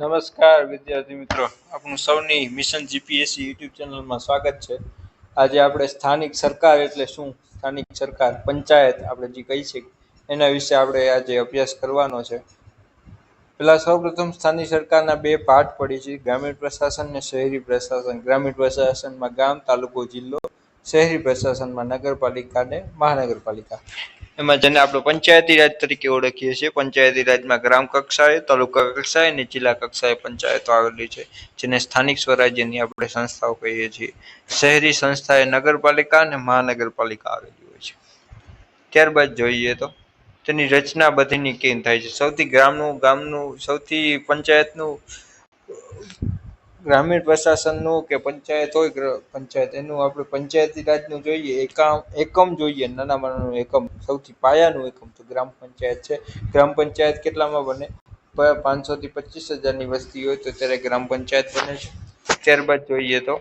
નમસ્કાર વિદ્યાર્થી મિત્રો. આપણું સૌની મિશન જીપીએસસી યુટ્યુબ ચેનલમાં સ્વાગત છે. આજે આપણે સ્થાનિક સરકાર એટલે શું? સ્થાનિક સરકાર પંચાયત આપણે જે કહી છે, એના વિશે આપણે આજે અભ્યાસ કરવાનો છે. પેલા સૌપ્રથમ સ્થાનિક સરકારના બે પાઠ પડી છે. ગ્રામીણ પ્રશાસન અને શહેરી પ્રશાસન. ગ્રામીણ પ્રશાસનમાં ગામ, તાલુકો, જિલ્લો, શહેરી પ્રશાસનમાં નગરપાલિકા અને મહાનગરપાલિકા. એમાં જેને આપણે પંચાયતી રાજ તરીકે ઓળખીએ છીએ, પંચાયતી રાજમાં ગ્રામ કક્ષાએ, તાલુકા કક્ષાએ અને જિલ્લા કક્ષાએ પંચાયતો આવેલી છે, જેને સ્થાનિક સ્વરાજ્યની આપણે સંસ્થાઓ કહીએ છીએ. શહેરી સંસ્થાએ નગરપાલિકા અને મહાનગરપાલિકા આવેલી હોય છે. ત્યારબાદ જોઈએ તો, તેની રચના બધીની કેમ થાય છે? સૌથી ગ્રામનું, ગામનું, સૌથી પંચાયતનું ગ્રામીણ પ્રશાસનનું કે પંચાયત હોય પંચાયત, એનું આપણે પંચાયતી રાજનું જોઈએ એકમ એકમ જોઈએ નાનામાં નાનું એકમ, સૌથી પાયાનું એકમ તો ગ્રામ પંચાયત છે. ગ્રામ પંચાયત કેટલામાં બને? પાંચસો થી પચીસ હજારની વસ્તી હોય તો ત્યારે ગ્રામ પંચાયત બને છે. ત્યારબાદ જોઈએ તો,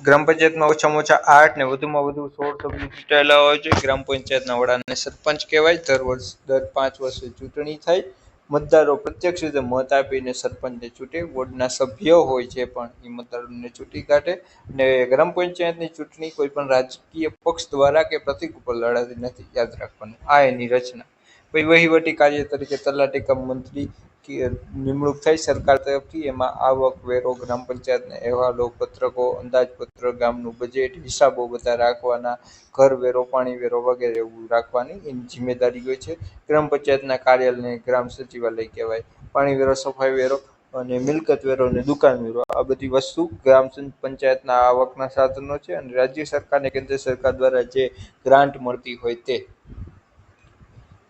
ગ્રામ પંચાયતમાં ઓછામાં ઓછા આઠ ને વધુમાં વધુ સોળ સભ્યો ચૂંટાયેલા હોય છે. ગ્રામ પંચાયતના વડાને સરપંચ કહેવાય. દર વર્ષ, દર પાંચ વર્ષે ચૂંટણી થાય. મતદારો પ્રત્યક્ષ રીતે મત આપીને સરપંચને ચૂંટે, વોર્ડના સભ્યો હોય છે પણ એ મતદારોને ચૂંટી કાઢે અને ગ્રામ પંચાયતની ચૂંટણી કોઈ પણ રાજકીય પક્ષ દ્વારા કે પ્રતિક ઉપર લડાતી નથી. યાદ રાખવાનું. આ એની રચના. પછી વહીવટી કાર્ય તરીકે તલાટી કમ મંત્રી નિમણૂક થઈ સરકાર તરફથી એમાં આવક, વેરો, ગ્રામ પંચાયતના અહેવાલો, પત્રકો, અંદાજપત્ર, ગામનું બજેટ હિસાબો બધા રાખવાના, ઘર વેરો, પાણી વેરો વગેરે એવું રાખવાની એની જિમ્મેદારી હોય છે. ગ્રામ પંચાયતના કાર્યાલયને ગ્રામ સચિવાલય કહેવાય. પાણી વેરો, સફાઈ વેરો અને મિલકત વેરો અને દુકાન વેરો આ બધી વસ્તુ ગ્રામ પંચાયતના આવકના સાધનો છે અને રાજ્ય સરકાર અને કેન્દ્ર સરકાર દ્વારા જે ગ્રાન્ટ મળતી હોય તે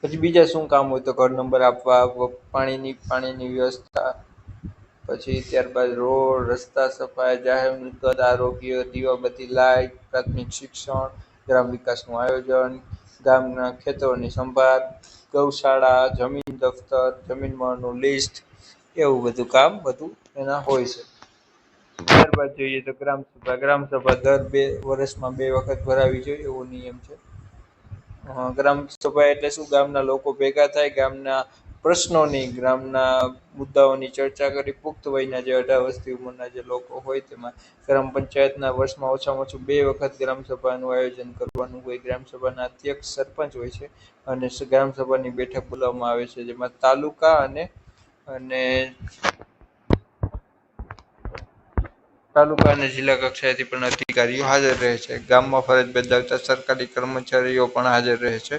પછી બીજા શું કામ હોય તો ઘર નંબર આપવા, પાણીની પાણીની વ્યવસ્થા, પછી ત્યારબાદ રોડ, રસ્તા સફાઈ, જાહેર મિલકત આરોગ્ય, દીવાબત્તી લાઇટ, પ્રાથમિક શિક્ષણ, ગ્રામ વિકાસનું આયોજન, ગામના ખેતરોની સંભાળ, ગૌશાળા, જમીન દફતર, જમીન મળનું લિસ્ટ, એવું બધું કામ બધું એના હોય છે. ત્યારબાદ જોઈએ તો ગ્રામ સભા ગ્રામ સભા દર બે વર્ષમાં બે વખત ભરાવી જોઈએ, એવો નિયમ છે. ગ્રામ સભા એટલે શું? ગામના લોકો ભેગા થાય, ગામના પ્રશ્નોની, ગ્રામના મુદ્દાઓની ચર્ચા કરી, પુખ્ત વયના જે અઢાર વર્ષથી ઉંમરના જે લોકો હોય તેમાં ગ્રામ પંચાયતના વર્ષમાં ઓછામાં ઓછું બે વખત ગ્રામ સભાનું આયોજન કરવાનું હોય. ગ્રામ સભાના અધ્યક્ષ, સરપંચ હોય છે અને ગ્રામસભાની ગ્રામ સભાની બેઠક બોલાવવામાં આવે છે, જેમાં તાલુકા અને અને તાલુકા અને જિલ્લા કક્ષાએથી પણ અધિકારીઓ હાજર રહે છે. ગામમાં ફરજ બજાવતા સરકારી કર્મચારીઓ પણ હાજર રહે છે.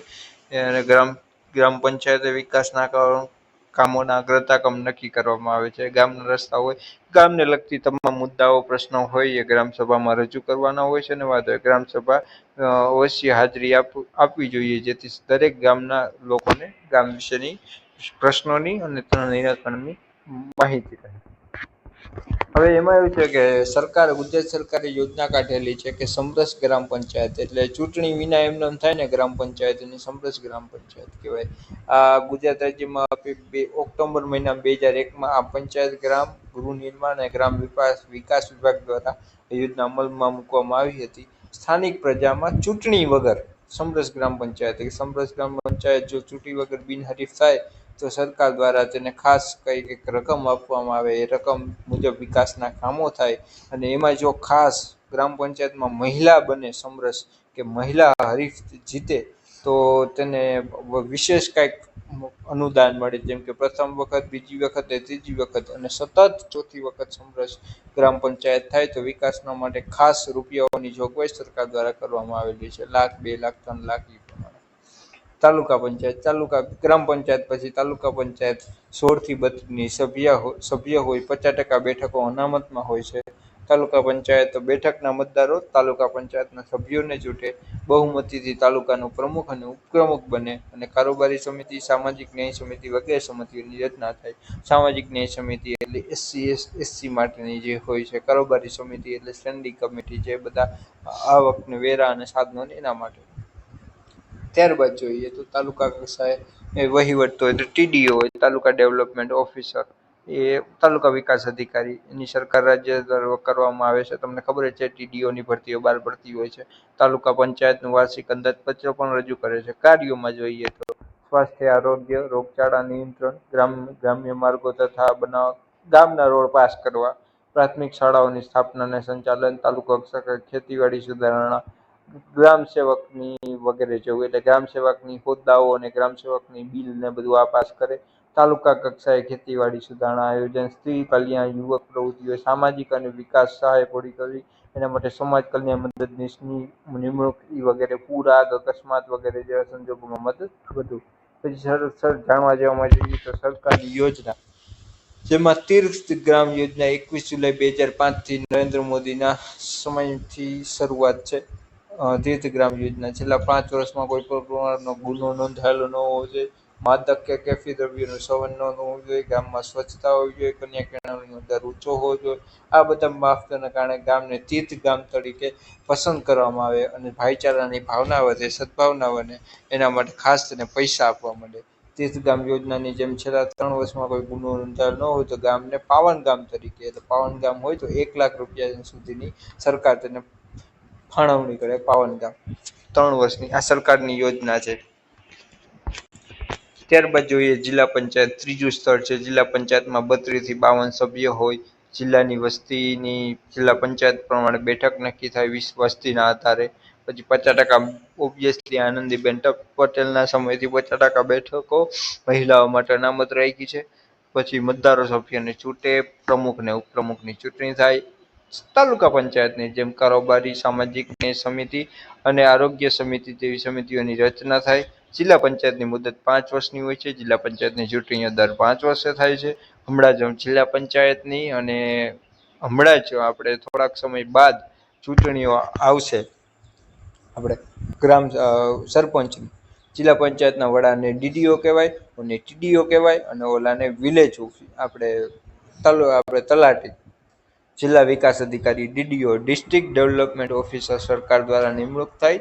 અને ગ્રામ ગ્રામ પંચાયતે વિકાસના કામ- કામોના અગ્રતાક્રમ નક્કી કરવામાં આવે છે. ગામના રસ્તા હોય, ગામને લગતી તમામ મુદ્દાઓ, પ્રશ્નો હોય એ ગ્રામસભામાં રજૂ કરવાના હોય છે અને વાંધો ગ્રામસભા ગ્રામ અવશ્ય હાજરી આપ- આપવી જોઈએ, જેથી દરેક ગામના લોકોને ગામ વિશેની પ્રશ્નોની અને નિરાકરણની માહિતી રહે. હવે એમાં એવું છે કે સરકાર, ગુજરાત સરકારે યોજના કાઢેલી છે કે સમરસ ગ્રામ પંચાયત એટલે ચૂંટણી વિના એમને એમ થાય ને ગ્રામ પંચાયત એની સમરસ ગ્રામ પંચાયત કહેવાય. આ ગુજરાત રાજ્યમાં ઓક્ટોબર મહિના બે હજાર એકમાં આ પંચાયત ગ્રામ, ગૃહ નિર્માણ અને ગ્રામ વિકાસ વિકાસ વિભાગ દ્વારા યોજના અમલમાં મૂકવામાં આવી હતી. સ્થાનિક પ્રજામાં ચૂંટણી વગર સમરસ ગ્રામ પંચાયત સમરસ ગ્રામ પંચાયત જો ચૂંટણી વગર બિનહરીફ થાય તો સરકાર દ્વારા તેને ખાસ કંઈક રકમ આપવામાં આવે, એ રકમ મુજબ વિકાસના કામો થાય અને એમાં જો ખાસ ગ્રામ પંચાયતમાં મહિલા બને સમરસ કે મહિલા હરીફ જીતે, તો તેને વિશેષ કાંઈક અનુદાન મળે. જેમ કે પ્રથમ વખત, બીજી વખત, ત્રીજી વખત અને સતત ચોથી વખત સમરસ ગ્રામ પંચાયત થાય, તો વિકાસના માટે ખાસ રૂપિયાઓની જોગવાઈ સરકાર દ્વારા કરવામાં આવેલી છે. લાખ, બે લાખ, ત્રણ લાખ તાલુકા પંચાયત, તાલુકા ગ્રામ પંચાયત, પછી તાલુકા પંચાયત સોળથી બત્રીસની સભ્ય સભ્ય હોય, પચાસ ટકા બેઠકો અનામતમાં હોય છે. તાલુકા પંચાયત બેઠકના મતદારો તાલુકા પંચાયતના સભ્યોને ચૂંટે બહુમતીથી તાલુકાનો પ્રમુખ અને ઉપપ્રમુખ બને અને કારોબારી સમિતિ, સામાજિક ન્યાય સમિતિ વગેરે સમિતિઓની રચના થાય. સામાજિક ન્યાય સમિતિ એટલે એસસી એસસી માટેની જે હોય છે. કારોબારી સમિતિ એટલે સ્ટેન્ડિંગ કમિટી જે બધા આવકને વેરા અને સાધનોને એના માટે ત્યારબાદ જોઈએ તો તાલુકા કક્ષાએ વહીવટ તો ટીડીઓ હોય, તાલુકા ડેવલપમેન્ટ ઓફિસર, એ તાલુકા વિકાસ અધિકારી, એની સરકાર રાજ્ય દ્વારા કરવામાં આવે છે. તમને ખબર જ છે, ટીડીઓની ભરતીઓ બહાર ભરતી હોય છે. તાલુકા પંચાયતનું વાર્ષિક અંદાજપત્ર પણ રજૂ કરે છે. કાર્યોમાં જોઈએ તો સ્વાસ્થ્ય, આરોગ્ય, રોગચાળા નિયંત્રણ, ગ્રામ, ગ્રામ્ય માર્ગો તથા બનાવ, ગામના રોડ પાસ કરવા, પ્રાથમિક શાળાઓની સ્થાપના અને સંચાલન, તાલુકા કક્ષા ખેતીવાડી સુધારણા ગ્રામ સેવકની વગેરે જેવું એટલે ગ્રામ સેવકની હોદ્દાઓ અને ગ્રામ સેવકની બિલ ને બધું આ પાસ કરે. તાલુકા કક્ષાએ ખેતીવાડી સુધારણા આયોજન, સ્ત્રી કલ્યાણ, યુવક પ્રવૃત્તિઓ, સામાજિક અને વિકાસ સહાય પૂરી કરવી, એના માટે સમાજ કલ્યાણ મદદનીશની નિમણૂક વગેરે પૂર આગ અકસ્માત વગેરે જેવા સંજોગોમાં મદદ વધુ. પછી સર સર જાણવા જેવામાં જઈએ તો સરકારની યોજના. જેમાં તીર્થ ગ્રામ યોજના એકવીસ જુલાઈ બે હજાર પાંચથી નરેન્દ્ર મોદીના સમયથી શરૂઆત છે. તીર્થગ્રામ યોજના. છેલ્લા પાંચ વર્ષમાં કોઈ પણ પ્રકારનો ગુનો નોંધાયેલો ન હોવો જોઈએ. માદક કે કેફી દ્રવ્યોનું સેવન ન હોવું જોઈએ. ગામમાં સ્વચ્છતા હોવી જોઈએ. કન્યા કેળવણીનો દર ઊંચો હોવો જોઈએ. આ બધા બાબતોના કારણે ગામને તીર્થ ગામ તરીકે પસંદ કરવામાં આવે અને ભાઈચારાની ભાવના વધે, સદભાવના બને એના માટે ખાસ તેને પૈસા આપવા માંડે. તીર્થગામ યોજનાની જેમ છેલ્લા ત્રણ વર્ષમાં કોઈ ગુનો નોંધાયેલ ન હોય તો ગામને પાવન ગામ તરીકે, એટલે પાવન ગામ હોય તો એક લાખ રૂપિયા સુધીની સરકાર તેને ફાળવણી કરે પાવન ગામ. ત્રણ વર્ષની આ સરકારની યોજના છે. ત્યારબાદ જોઈએ જિલ્લા પંચાયત, ત્રીજું સ્તર છે. જિલ્લા પંચાયતમાં બત્રીસથી બાવન સભ્ય હોય. જિલ્લાની વસ્તીની જિલ્લા પંચાયત પ્રમાણે બેઠક નક્કી થાય વીસ વસ્તીના આધારે. પછી પચાસ ટકા ઓબ્વિયસલી આનંદીબેન પટેલના સમયથી પચાસ ટકા બેઠકો મહિલાઓ માટે અનામત રાખી છે. પછી મતદારો સભ્યને ચૂંટે પ્રમુખ ને ઉપપ્રમુખની ચૂંટણી થાય. તાલુકા પંચાયતની જેમ કારોબારી, સામાજિક ન્યાય સમિતિ અને આરોગ્ય સમિતિ જેવી સમિતિઓની રચના થાય. જિલ્લા પંચાયતની મુદત પાંચ વર્ષની હોય છે. જિલ્લા પંચાયતની ચૂંટણીઓ દર પાંચ વર્ષે થાય છે. હમણાં જ જિલ્લા પંચાયતની અને હમણાં જ આપણે થોડાક સમય બાદ ચૂંટણીઓ આવશે. આપણે ગ્રામ સરપંચની જિલ્લા પંચાયતના વડાને ડીડીઓ કહેવાય, અને ટીડીઓ કહેવાય, અને ઓલાને વિલેજ આપણે તલ, આપણે તલાટી જિલ્લા વિકાસ અધિકારી ડીડીઓ ડિસ્ટ્રિક્ટ ડેવલપમેન્ટ ઓફિસર સરકાર દ્વારા નિમણૂક થાય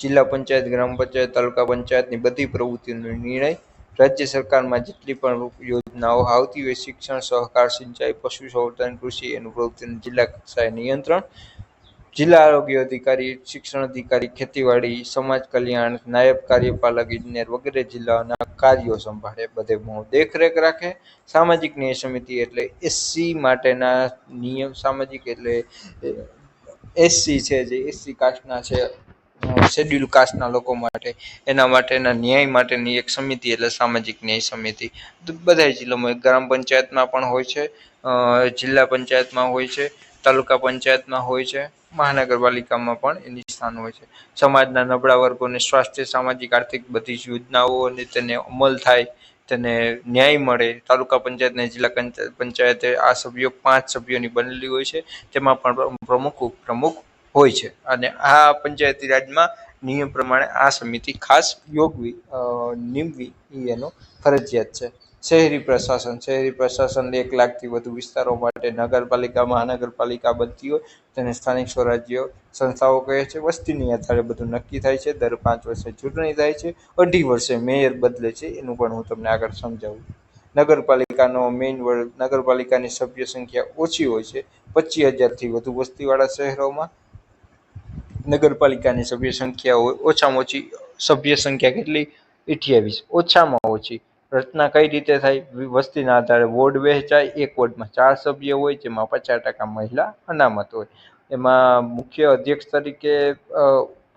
જિલ્લા પંચાયત, ગ્રામ પંચાયત, તાલુકા પંચાયતની બધી પ્રવૃત્તિનો નિર્ણય રાજ્ય સરકારમાં જેટલી પણ યોજનાઓ આવતી હોય, શિક્ષણ, સહકાર, સિંચાઈ, પશુ સંવર્ધન, કૃષિ એનું પ્રવૃત્તિનું જિલ્લા કક્ષાએ નિયંત્રણ જિલ્લા આરોગ્ય અધિકારી, શિક્ષણ અધિકારી, ખેતીવાડી, સમાજ કલ્યાણ, નાયબ કાર્યપાલક, ઇજનેર વગેરે જિલ્લાઓના કાર્યો સંભાળે. બધે દેખરેખ રાખે. સામાજિક ન્યાય સમિતિ એટલે એસસી માટેના નિયમ, સામાજિક એટલે એસસી છે જે એસસી કાસ્ટના છે શેડ્યુલ કાસ્ટના લોકો માટે. એના માટેના ન્યાય માટેની એક સમિતિ એટલે સામાજિક ન્યાય સમિતિ. બધા જિલ્લામાં ગ્રામ પંચાયતમાં પણ હોય છે જિલ્લા પંચાયતમાં હોય છે. તાલુકા પંચાયતમાં હોય છે, મહાનગરપાલિકામાં પણ એની સ્થાન હોય છે. સમાજના નબળા વર્ગોને સ્વાસ્થ્ય, સામાજિક, આર્થિક બધી જ યોજનાઓ અને તેને અમલ થાય, તેને ન્યાય મળે. તાલુકા પંચાયત અને જિલ્લા પંચાયતે આ સભ્યો, પાંચ સભ્યોની બનેલી હોય છે, તેમાં પણ પ્રમુખ, ઉપપ્રમુખ હોય છે. અને આ પંચાયતી રાજમાં નિયમ પ્રમાણે આ સમિતિ ખાસ યોગવી નિમવી એનો ફરજિયાત છે. શહેરી પ્રશાસન શહેરી પ્રશાસન એક લાખથી વધુ વિસ્તારો માટે નગરપાલિકા, મહાનગરપાલિકા બનતી હોય તેને સ્થાનિક સ્વરાજ્ય સંસ્થાઓ કહે છે. વસ્તીની આધારે બધું નક્કી થાય છે. દર પાંચ વર્ષે ચૂંટણી થાય છે. અઢી વર્ષે મેયર બદલે છે. એનું પણ હું તમને આગળ સમજાવું. નગરપાલિકાનો મેઇન વર્ડ નગરપાલિકાની સભ્ય સંખ્યા ઓછી હોય છે. પચીસ હજારથી વધુ વસ્તીવાળા શહેરોમાં નગરપાલિકાની સભ્ય સંખ્યા ઓછામાં ઓછી, સભ્ય સંખ્યા કેટલી? અઠ્યાવીસ. ઓછામાં ઓછી રચના કઈ રીતે થાય? વસ્તીના આધારે વોર્ડ વહેંચાય, એક વોર્ડમાં ચાર સભ્ય હોય, જેમાં પચાસ ટકા મહિલા અનામત હોય. એમાં મુખ્ય અધ્યક્ષ તરીકે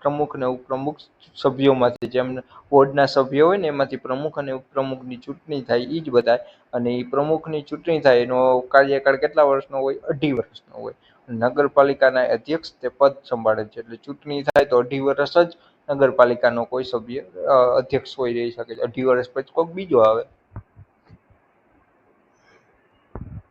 પ્રમુખ અને ઉપપ્રમુખ સભ્યોમાંથી જેમ વોર્ડના સભ્યો હોય ને, એમાંથી પ્રમુખ અને ઉપપ્રમુખની ચૂંટણી થાય એ જ બધાય. અને એ પ્રમુખની ચૂંટણી થાય, એનો કાર્યકાળ કેટલા વર્ષનો હોય? અઢી વર્ષનો હોય. નગરપાલિકાના અધ્યક્ષ તે પદ સંભાળે છે. એટલે ચૂંટણી થાય તો અઢી વર્ષ જ નગરપાલિકાનો કોઈ સભ્ય અધ્યક્ષ હોય રહી શકે છે. અઢી વર્ષ પછી કોઈક બીજો આવે.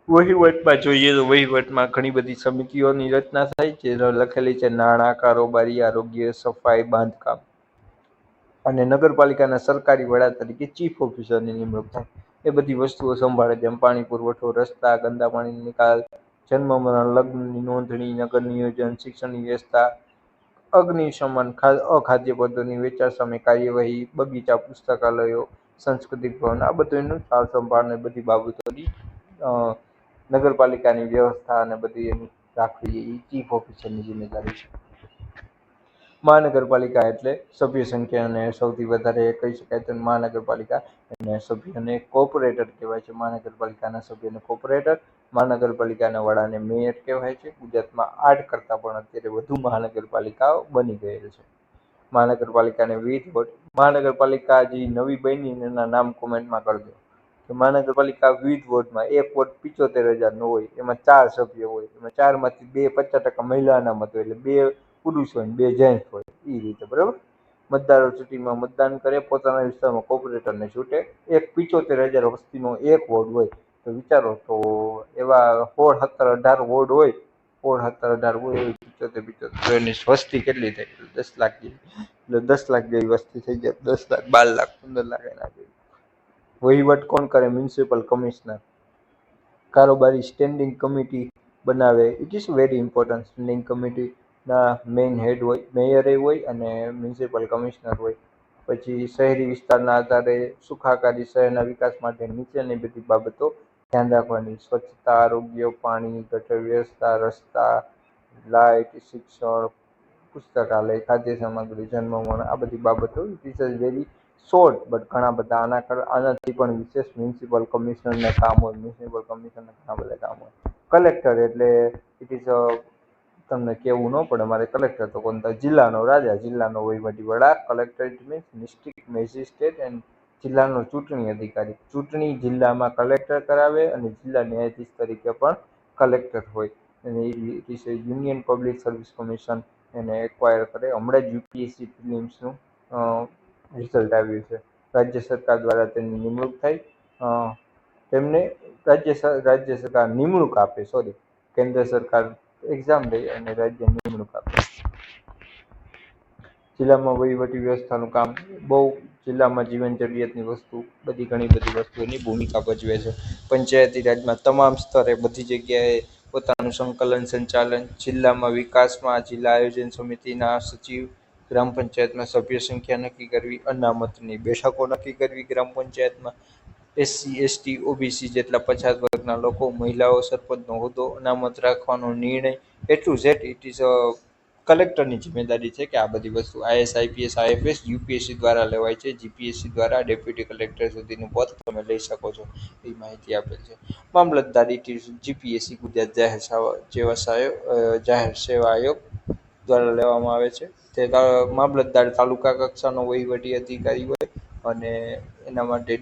વહીવટમાં જોઈએ તો વહીવટમાં ઘણી બધી સમિતિઓની રચના થાય છે. લખેલી છે, નાણાં, કારોબારી, આરોગ્ય, સફાઈ, બાંધકામ. અને નગરપાલિકાના સરકારી વડા તરીકે ચીફ ઓફિસરની નિમણૂક થાય. એ બધી વસ્તુઓ સંભાળે જેમ પાણી પુરવઠો, રસ્તા, ગંદા પાણીની નિકાલ, જન્મ મરણ, લગ્નની નોંધણી, નગર નિયોજન, શિક્ષણની વ્યવસ્થા અગ્નિશમન અખાદ્ય પદાર્થોની વેચાણ સામે કાર્યવાહી, બગીચા, પુસ્તકાલયો, સાંસ્કૃતિક ભવન, આ બધું એનું સાર સંભાળ ને બધી બાબતોની નગરપાલિકાની વ્યવસ્થા અને બધી એની રાખવી એ ચીફ ઓફિસરની જિમ્મેદારી છે. મહાનગરપાલિકા એટલે સભ્ય સંખ્યા અને સૌથી વધારે કહી શકાય તો મહાનગરપાલિકા અને સભ્યને કોર્પોરેટર કહેવાય છે. મહાનગરપાલિકાના સભ્યને કોર્પોરેટર, મહાનગરપાલિકાના વડાને મેયર કહેવાય છે. ગુજરાતમાં આઠ કરતાં પણ અત્યારે વધુ મહાનગરપાલિકાઓ બની ગયેલ છે. મહાનગરપાલિકાને વિવિધ મહાનગરપાલિકા જે નવી બની એના નામ કોમેન્ટમાં કરજો કે મહાનગરપાલિકા વિવિધ વોર્ડમાં એક વોર્ડ પિચોતેર હજારનો હોય, એમાં ચાર સભ્ય હોય, એમાં ચારમાંથી બે પચાસ ટકા મહિલાના મત હોય, એટલે બે પુરુષ હોય બે જેન્ટ્સ હોય એ રીતે, બરાબર? મતદારો ચૂંટણીમાં મતદાન કરે, પોતાના વિસ્તારમાં કોર્પોરેટરને છૂટે. એક પિચોતેર હજાર વસ્તીનો એક વોર્ડ હોય. તો વિચારો, તો એવા સોળ, સત્તર, અઢાર વોર્ડ હોય. સોળ, સત્તર, અઢાર હોય એવી પિચોતેર. પિચોતેર એની વસ્તી કેટલી થાય દસ લાખ જેવી. એટલે દસ લાખ જેવી વસ્તી થઈ જાય દસ લાખ, બાર લાખ, પંદર લાખ એના જેવી. વહીવટ કોણ કરે? Municipal commissioner. કારોબારી સ્ટેન્ડિંગ કમિટી બનાવે. It is very important standing કમિટીના મેઇન હેડ હોય મેયરે હોય અને મ્યુનિસિપલ કમિશનર હોય. પછી શહેરી વિસ્તારના આધારે સુખાકારી શહેરના વિકાસ માટે નીચેની બધી બાબતો ધ્યાન રાખવાની. સ્વચ્છતા, આરોગ્ય, પાણી, ગટર વ્યવસ્થા, રસ્તા, લાઇટ, શિક્ષણ, પુસ્તકાલય, ખાદ્ય સામગ્રી જન્મમરણ આ બધી બાબતો it is very short but ઘણા બધા આના આનાથી પણ વિશેષ મ્યુનિસિપલ કમિશનરના કામ હોય મ્યુનિસિપલ કમિશનરના ઘણા બધા કામ હોય. કલેક્ટર એટલે ઇટ ઇઝ અ તમને કહેવું ન પડે, મારે કલેક્ટર તો કોણ જિલ્લાનો રાજા, જિલ્લાનો વહીવટી વડા collector it means district magistrate and જિલ્લાનો ચૂંટણી અધિકારી. ચૂંટણી જિલ્લામાં કલેક્ટર કરાવે અને જિલ્લા ન્યાયાધીશ તરીકે પણ કલેક્ટર હોય. અને it is union public service commission એને એક્વાયર કરે. હમણાં જ યુપીએસસી ફિલિમ્સનું રિઝલ્ટ આવ્યું છે. રાજ્ય સરકાર દ્વારા તેની નિમણૂક થાય તેમને રાજ્ય રાજ્ય સરકાર નિમણૂક આપે સોરી કેન્દ્ર સરકાર એક્ઝામ લે અને રાજ્ય નિમણૂક આપે. જિલ્લામાં વહીવટી વ્યવસ્થાનું કામ બહુ જિલ્લામાં જીવન જરૂરિયાતની વસ્તુ, બધી ઘણી બધી વસ્તુઓની ભૂમિકા ભજવે છે. પંચાયતી રાજમાં તમામ સ્તરે બધી જગ્યાએ પોતાનું સંકલન સંચાલન, જિલ્લામાં વિકાસમાં જિલ્લા આયોજન સમિતિના સચિવ, ગ્રામ પંચાયતમાં સભ્ય સંખ્યા નક્કી કરવી, અનામતની બેઠકો નક્કી કરવી ગ્રામ પંચાયતમાં એસસી, એસટી, ઓબીસી જેટલા પછાત વર્ગના લોકો મહિલાઓ સરપંચનો હોદ્દો અનામત રાખવાનો નિર્ણય એટલું ઝેટ ઇટ ઇઝ અ કલેક્ટરની જિમ્મેદારી છે કે આ બધી વસ્તુ આઈએસ, આઈપીએસ, આઈએફએસ, યુપીએસસી દ્વારા લેવાય છે. જીપીએસસી દ્વારા ડેપ્યુટી કલેક્ટર સુધીનું પદ તમે લઈ શકો છો એ માહિતી આપેલ છે. મામલતદાર જીપીએસસી ગુજરાત જાહેર જેવા જાહેર સેવા આયોગ દ્વારા લેવામાં આવે છે. તે, મામલતદાર તાલુકા કક્ષાનો વહીવટી અધિકારી હોય અને એના માટે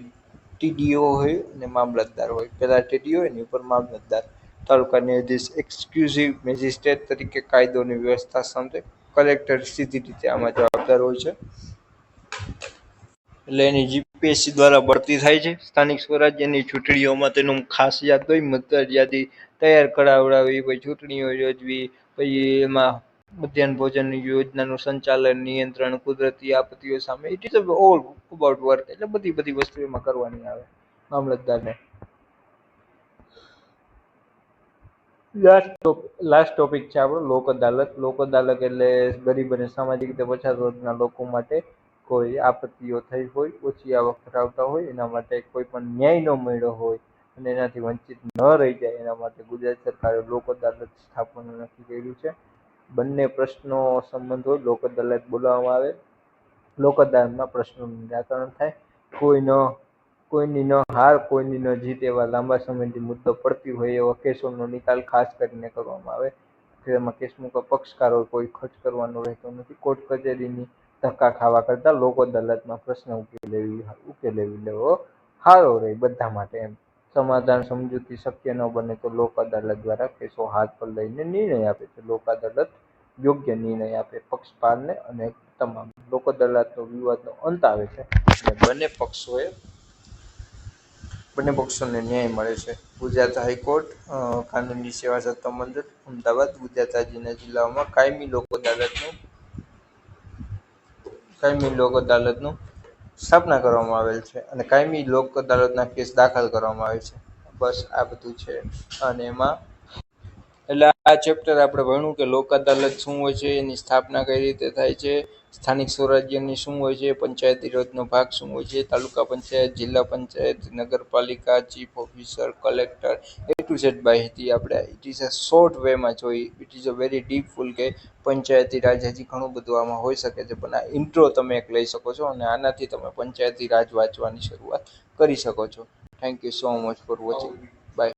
ટીડીઓ હોય અને મામલતદાર હોય. પહેલાં ટીડીઓ, એની ઉપર મામલતદાર. તાલુકા ન્યાયાધીશ એક્સક્લુઝિવ મેજિસ્ટ્રેટ તરીકે કાયદોની વ્યવસ્થા સમજે. કલેક્ટર સીધી રીતે આમાં જવાબદાર હોય છે. એટલે એની જીપીએસસી દ્વારા બઢતી થાય છે. સ્થાનિક સ્વરાજ્યની ચૂંટણીઓમાં તેનું ખાસ યાદ હોય, મતદાર યાદી તૈયાર કરાવડાવી, પછી ચૂંટણીઓ યોજવી, પછી એમાં મધ્યાહન ભોજન યોજનાનું સંચાલન, નિયંત્રણ, કુદરતી આપત્તિઓ સામે it is all about work એટલે બધી બધી વસ્તુ એમાં કરવાની આવે. મામલતદારને. લાસ્ટ લાસ્ટ ટોપિક છે આપણો, લોક અદાલત. લોક અદાલત એટલે ગરીબ અને સામાજિક રીતે પછાત વર્ગના લોકો માટે કોઈ આપત્તિઓ થઈ હોય, ઓછી આવક ધરાવતા હોય, એના માટે કોઈ પણ ન્યાય ન મળ્યો હોય અને એનાથી વંચિત ન રહી જાય, એના માટે ગુજરાત સરકારે લોક અદાલત સ્થાપવાનું નક્કી કર્યું છે. બંને પ્રશ્નો સંબંધ હોય લોક અદાલત બોલાવવામાં આવે. લોક અદાલતમાં પ્રશ્નોનું નિરાકરણ થાય. કોઈ ન, કોઈની ન હાર, કોઈની ન જીત એવા લાંબા સમયથી મુદ્દો પડતી હોય એવા કેસોનો નિકાલ ખાસ કરીને કરવામાં આવે. તેમાં કેસમાં મુકા પક્ષકારો કોઈ ખર્ચ કરવાનો રહેતો નથી. કોર્ટ કચેરીની ધક્કા ખાવા કરતાં લોક અદાલતમાં પ્રશ્ન ઉકેલેવી ઉકેલેવી લેવો સારો રહે બધા માટે એમ. સમાધાન સમજૂતી શક્ય ન બને તો લોક અદાલત દ્વારા કેસો હાથ પર લઈને નિર્ણય આપે છે. લોક અદાલત યોગ્ય નિર્ણય આપે પક્ષપારને અને તમામ લોક અદાલતનો વિવાદનો અંત આવે છે. અને બંને પક્ષોએ બંને પક્ષોને ન્યાય મળે છે. ગુજરાત હાઈકોર્ટ કાનૂની સેવા સત્તા મંડળ, અમદાવાદ, ગુજરાત રાજ્યના જિલ્લાઓમાં કાયમી લોક અદાલતનું કાયમી લોક અદાલતનું સ્થાપના કરવામાં આવેલ છે અને કાયમી લોક અદાલતના કેસ દાખલ કરવામાં આવે છે. બસ આ બધું છે. અને એમાં એટલે આ ચેપ્ટર આપણે ભણ્યું કે લોક અદાલત શું હોય છે, એની સ્થાપના કઈ રીતે થાય છે, સ્થાનિક સ્વરાજ્યની શું હોય છે, પંચાયતી રાજનો ભાગ શું હોય છે, તાલુકા પંચાયત, જિલ્લા પંચાયત, નગરપાલિકા chief officer collector to Z માહિતી આપણે. ઇટ ઇઝ અ શોર્ટ વેમાં જોઈ. It is a very deepful કે પંચાયતી રાજ હજી ઘણું બધું આમાં હોઈ શકે છે, પણ આ ઇન્ટ્રો તમે એક લઈ શકો છો અને આનાથી તમે પંચાયતી રાજ વાંચવાની શરૂઆત કરી શકો છો. Thank you so much for watching